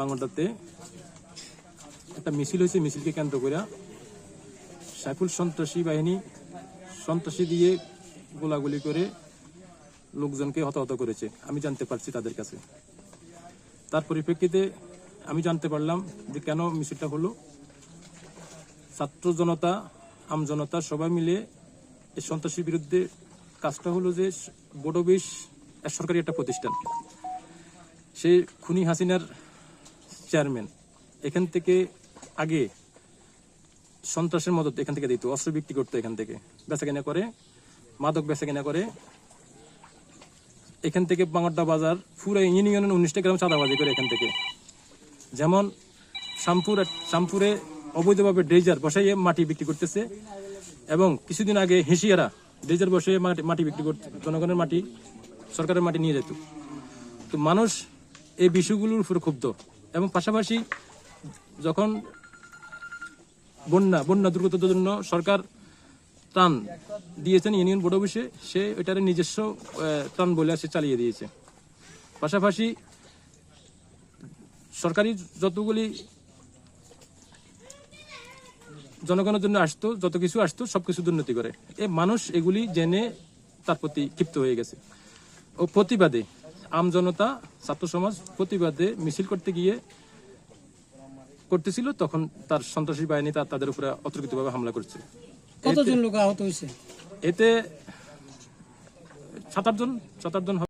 বাংলাটাতে একটা মিছিল হয়েছে, মিছিলকে কেন্দ্র করে সাইফুল সন্ত্রাসী বাহিনী সন্ত্রাসী দিয়ে গোলাগুলি করে লোকজনকে হতাহত করেছে। আমি জানতে পারছি তাদের কাছে। তার পরিপ্রেক্ষিতে আমি জানতে পারলাম যে কেন মিছিলটা হলো। ছাত্র জনতা, আম জনতা সবাই মিলে এই সন্ত্রাসীর বিরুদ্ধে কাজটা হলো যে বোডোবিশ সরকারি একটা প্রতিষ্ঠান। সে খুনি হাসিনার চেয়ারম্যান, এখান থেকে আগে সন্ত্রাসের মদত এখান থেকে দিত, অস্ত্র বিক্রি করতো এখান থেকে। বেচা কেনা করে, মাদক বেচা কেনা করে, এখান থেকে বাংলাড্ডা বাজার পুরো ইউনিয়নের উনিশটা গ্রাম চাঁদাবাজি করে এখান থেকে। যেমন শ্যামপুর, শ্যামপুরে অবৈধভাবে ড্রেজার বসাইয়ে মাটি বিক্রি করতেছে এবং কিছুদিন আগে হিসিয়ারা ড্রেজার বসিয়ে মাটি মাটি বিক্রি করতে, জনগণের মাটি, সরকারের মাটি নিয়ে যেত। তো মানুষ এই বিষয়গুলোর উপর ক্ষুব্ধ। এবং পাশাপাশি যখন বন্যা বন্যা দুর্গতদের জন্য সরকার ত্রাণ দিয়েছেন ইউনিয়ন বোর্ড অফিসে, সে এটার নিজস্ব ত্রাণ বলে সে চালিয়ে দিয়েছে। পাশাপাশি সরকারি যতগুলি জনগণের জন্য আসতো, যত কিছু আসতো সবকিছু দুর্নীতি করে। এ মানুষ এগুলি জেনে তার প্রতি ক্ষিপ্ত হয়ে গেছে। ও প্রতিবাদে আম জনতা ছাত্র সমাজ প্রতিবাদে মিছিল করতে গিয়ে করতেছিল তখন তার সন্ত্রাসী বাহিনী তার তাদের উপরে অতর্কিতভাবে হামলা করছে কতজন লোক আহত হয়েছে এতে সাত আটজন সাত আটজন।